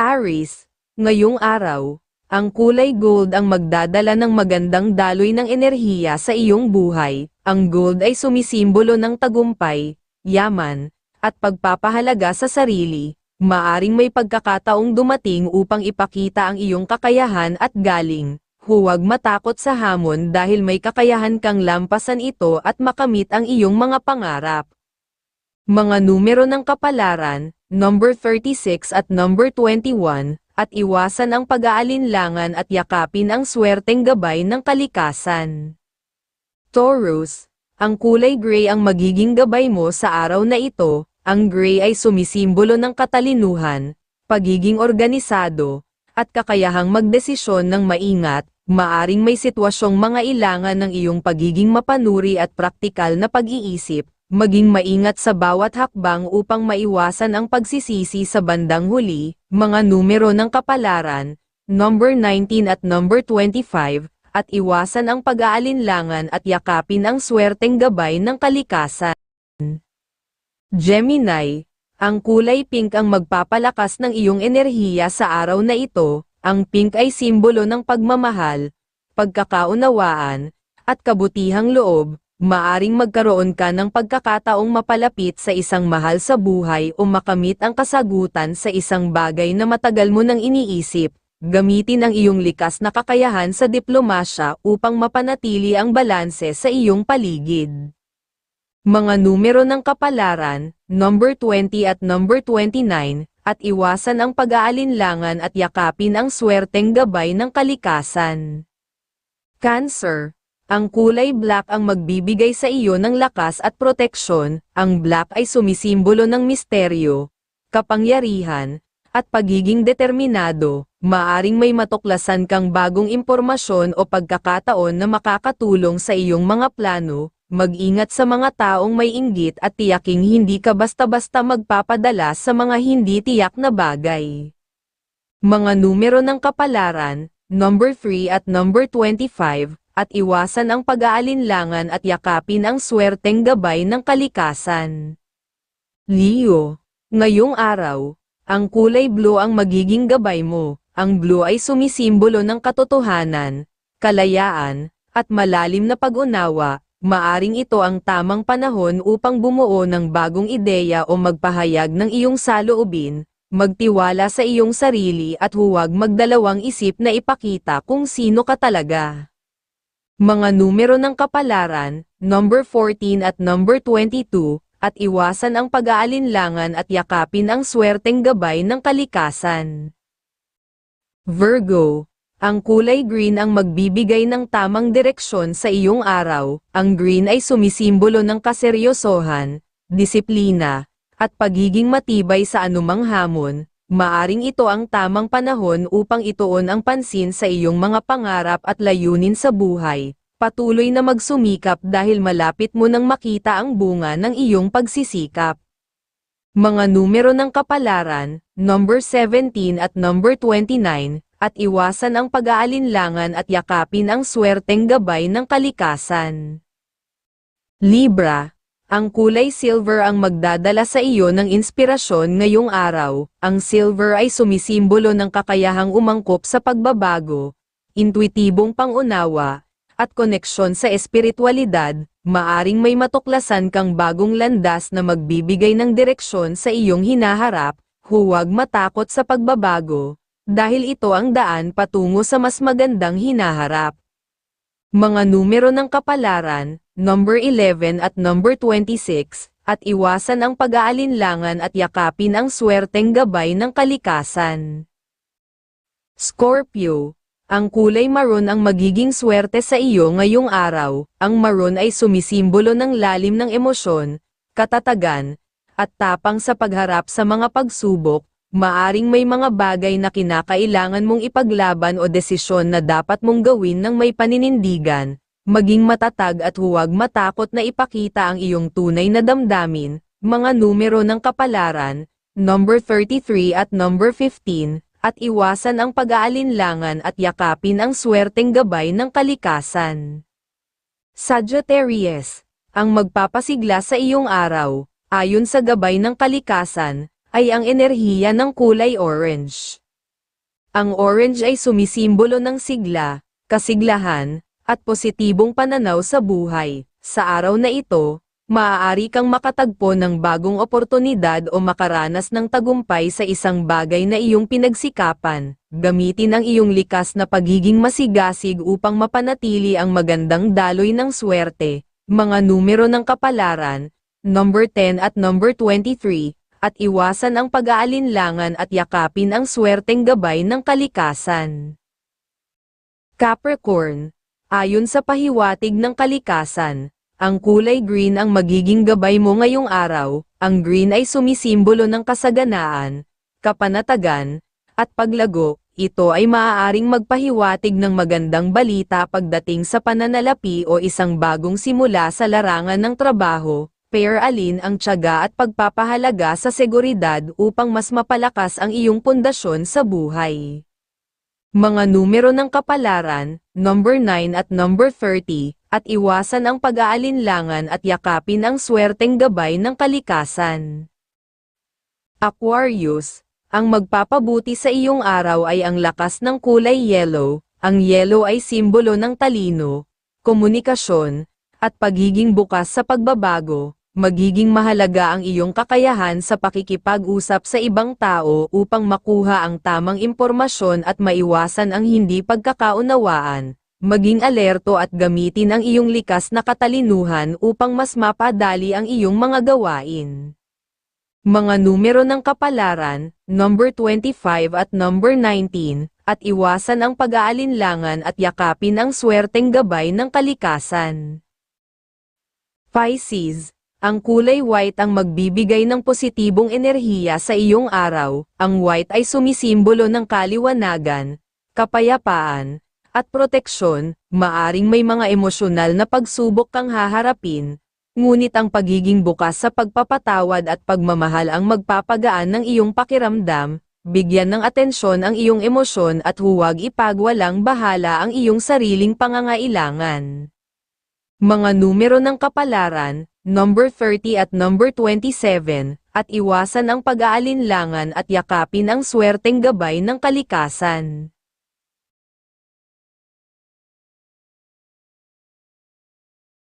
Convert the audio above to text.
Aries, ngayong araw, ang kulay gold ang magdadala ng magandang daloy ng enerhiya sa iyong buhay. Ang gold ay sumisimbolo ng tagumpay, yaman, at pagpapahalaga sa sarili. Maaring may pagkakataong dumating upang ipakita ang iyong kakayahan at galing. Huwag matakot sa hamon dahil may kakayahan kang lampasan ito at makamit ang iyong mga pangarap. Mga numero ng kapalaran, number 36 at number 21, at iwasan ang pag-aalinlangan at yakapin ang swerteng gabay ng kalikasan. Taurus, ang kulay gray ang magiging gabay mo sa araw na ito, ang gray ay sumisimbolo ng katalinuhan, pagiging organisado, at kakayahang magdesisyon ng maingat, maaring may sitwasyong mga ilangan ng iyong pagiging mapanuri at praktikal na pag-iisip, maging maingat sa bawat hakbang upang maiwasan ang pagsisisi sa bandang huli, mga numero ng kapalaran, number 19 at number 25, at iwasan ang pag-aalinlangan at yakapin ang swerteng gabay ng kalikasan. Gemini, ang kulay pink ang magpapalakas ng iyong enerhiya sa araw na ito, ang pink ay simbolo ng pagmamahal, pagkakaunawaan, at kabutihang loob, maaring magkaroon ka ng pagkakataong mapalapit sa isang mahal sa buhay o makamit ang kasagutan sa isang bagay na matagal mo nang iniisip, gamitin ang iyong likas na kakayahan sa diplomasya upang mapanatili ang balanse sa iyong paligid. Mga numero ng kapalaran, number 20 at number 29, at iwasan ang pag-aalinlangan at yakapin ang swerteng gabay ng kalikasan. Cancer, ang kulay black ang magbibigay sa iyo ng lakas at proteksyon, ang black ay sumisimbolo ng misteryo, kapangyarihan, at pagiging determinado, maaring may matuklasan kang bagong impormasyon o pagkakataon na makakatulong sa iyong mga plano, mag-ingat sa mga taong may inggit at tiyaking hindi ka basta-basta magpapadala sa mga hindi tiyak na bagay. Mga numero ng kapalaran, number 3 at number 25, at iwasan ang pag-aalinlangan at yakapin ang swerteng gabay ng kalikasan. Leo, ngayong araw, ang kulay blue ang magiging gabay mo. Ang blue ay sumisimbolo ng katotohanan, kalayaan, at malalim na pag-unawa, maaring ito ang tamang panahon upang bumuo ng bagong ideya o magpahayag ng iyong saloobin, magtiwala sa iyong sarili at huwag magdalawang isip na ipakita kung sino ka talaga. Mga numero ng kapalaran, number 14 at number 22, at iwasan ang pag-aalinlangan at yakapin ang swerteng gabay ng kalikasan. Virgo, ang kulay green ang magbibigay ng tamang direksyon sa iyong araw. Ang green ay sumisimbolo ng kaseryosohan, disiplina, at pagiging matibay sa anumang hamon. Maaring ito ang tamang panahon upang ituon ang pansin sa iyong mga pangarap at layunin sa buhay. Patuloy na magsumikap dahil malapit mo nang makita ang bunga ng iyong pagsisikap. Mga numero ng kapalaran, number 17 at number 29, at iwasan ang pag-aalinlangan at yakapin ang swerteng gabay ng kalikasan. Libra, ang kulay silver ang magdadala sa iyo ng inspirasyon ngayong araw. Ang silver ay sumisimbolo ng kakayahang umangkop sa pagbabago, intuitibong pangunawa, at koneksyon sa espiritualidad, maaring may matuklasan kang bagong landas na magbibigay ng direksyon sa iyong hinaharap, huwag matakot sa pagbabago, dahil ito ang daan patungo sa mas magandang hinaharap. Mga numero ng kapalaran, number 11 at number 26, at iwasan ang pag-aalinlangan at yakapin ang swerteng gabay ng kalikasan. Scorpio, ang kulay maroon ang magiging swerte sa iyo ngayong araw, ang maroon ay sumisimbolo ng lalim ng emosyon, katatagan, at tapang sa pagharap sa mga pagsubok, maaring may mga bagay na kinakailangan mong ipaglaban o desisyon na dapat mong gawin ng may paninindigan, maging matatag at huwag matakot na ipakita ang iyong tunay na damdamin, mga numero ng kapalaran, number 33 at number 15, at iwasan ang pag-aalinlangan at yakapin ang swerteng gabay ng kalikasan. Sagittarius, ang magpapasigla sa iyong araw, ayon sa gabay ng kalikasan, ay ang enerhiya ng kulay orange. Ang orange ay sumisimbolo ng sigla, kasiglahan, at positibong pananaw sa buhay. Sa araw na ito, maaari kang makatagpo ng bagong oportunidad o makaranas ng tagumpay sa isang bagay na iyong pinagsikapan. Gamitin ang iyong likas na pagiging masigasig upang mapanatili ang magandang daloy ng swerte. Mga numero ng kapalaran, number 10 at number 23, at iwasan ang pag-aalinlangan at yakapin ang swerteng gabay ng kalikasan. Capricorn, ayon sa pahiwatig ng kalikasan, ang kulay green ang magiging gabay mo ngayong araw, ang green ay sumisimbolo ng kasaganaan, kapanatagan, at paglago, ito ay maaaring magpahiwatig ng magandang balita pagdating sa pananalapi o isang bagong simula sa larangan ng trabaho, pair alin ang tiyaga at pagpapahalaga sa seguridad upang mas mapalakas ang iyong pundasyon sa buhay. Mga numero ng kapalaran, number 9 at number 30, at iwasan ang pag-aalinlangan at yakapin ang swerteng gabay ng kalikasan. Aquarius, ang magpapabuti sa iyong araw ay ang lakas ng kulay yellow, ang yellow ay simbolo ng talino, komunikasyon, at pagiging bukas sa pagbabago, magiging mahalaga ang iyong kakayahan sa pakikipag-usap sa ibang tao upang makuha ang tamang impormasyon at maiwasan ang hindi pagkakaunawaan. Maging alerto at gamitin ang iyong likas na katalinuhan upang mas mapadali ang iyong mga gawain. Mga numero ng kapalaran, number 25 at number 19, at iwasan ang pag-aalinlangan at yakapin ang swerteng gabay ng kalikasan. Pisces, ang kulay white ang magbibigay ng positibong enerhiya sa iyong araw. Ang white ay sumisimbolo ng kaliwanagan, kapayapaan, at proteksyon. Maaring may mga emosyonal na pagsubok kang haharapin, ngunit ang pagiging bukas sa pagpapatawad at pagmamahal ang magpapagaan ng iyong pakiramdam. Bigyan ng atensyon ang iyong emosyon at huwag ipagwalang bahala ang iyong sariling pangangailangan. Mga numero ng kapalaran, number 30 at number 27, at iwasan ang pag-aalinlangan at yakapin ang swerteng gabay ng kalikasan.